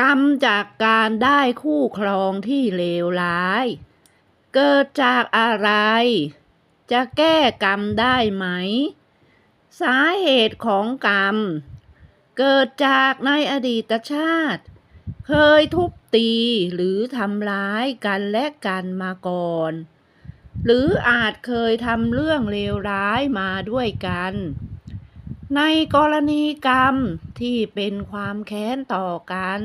กรรมจากการได้คู่ครองที่เลวร้าย เกิดจากอะไร จะแก้กรรมได้ไหม สาเหตุของกรรม เกิดจากในอดีตชาติ เคยทุบตีหรือทำร้ายกันและกันมาก่อน หรืออาจเคยทำเรื่องเลวร้ายมาด้วยกัน ในกรณีกรรมที่เป็นความแค้นต่อกัน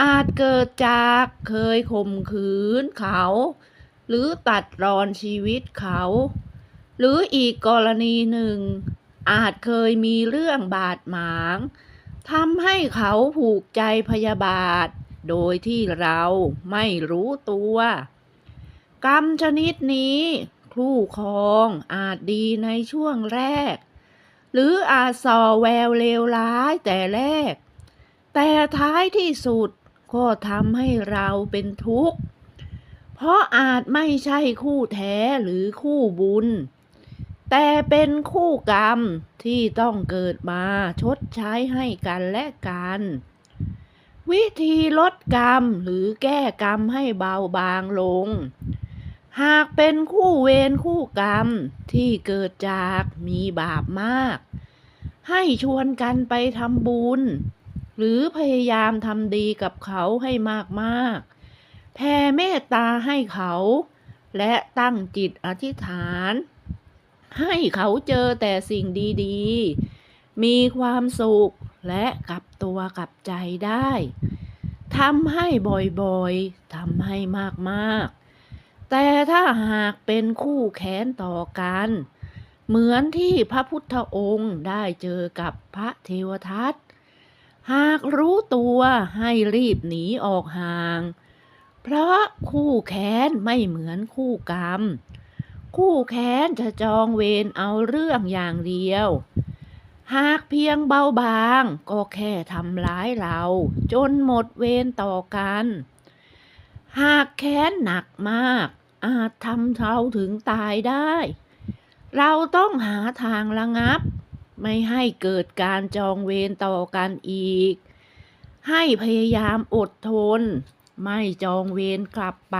อาจเกิดจากเคยข่มขืนเขา หรือตัดรอนชีวิตเขา หรืออีกกรณีหนึ่ง อาจเคยมีเรื่องบาดหมางทำให้เขาผูกใจพยาบาท โดยที่เราไม่รู้ตัว กรรมชนิดนี้ คู่ครองอาจดีในช่วงแรก หรืออาจส่อแววเลวร้ายแต่แรก แต่ท้ายที่สุดก็ทำให้เราเป็นทุกข์ เพราะอาจไม่ใช่คู่แท้หรือคู่บุญ แต่เป็นคู่กรรมที่ต้องเกิดมาชดใช้ให้กันและกัน วิธีลดกรรมหรือแก้กรรมให้เบาบางลง หากเป็นคู่เวรคู่กรรมที่เกิดจากมีบาปมาก ให้ชวนกันไปทำบุญ หรือพยายามทำดีกับเขาให้มากๆแผ่เมตตาให้เขา และตั้งจิตอธิษฐาน ให้เขาเจอแต่สิ่งดีๆ มีความสุขและกลับตัวกลับใจได้ทำให้บ่อยๆทำให้มากๆ แต่ถ้าหากเป็นคู่แค้นต่อกัน เหมือนที่พระพุทธองค์ได้เจอกับพระเทวทัตหากรู้ตัวให้รีบหนีออกห่าง เพราะคู่แค้นไม่เหมือนคู่กรรม คู่แค้นจะจองเวรเอาเรื่องอย่างเดียว หากเพียงเบาบางก็แค่ทำร้ายเรา จนหมดเวรต่อกัน หากแค้นหนักมาก อาจทำเราถึงตายได้ เราต้องหาทางระงับ ไม่ให้เกิดการจองเวรต่อกันอีก ให้พยายามอดทน ไม่จองเวรกลับไป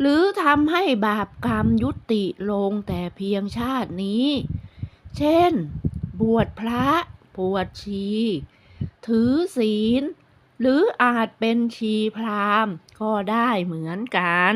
หรือทำให้บาปกรรมยุติลงแต่เพียงชาตินี้ เช่น บวชพระบวชชี ถือศีล หรืออาจเป็นชีพราหมณ์ก็ได้เหมือนกัน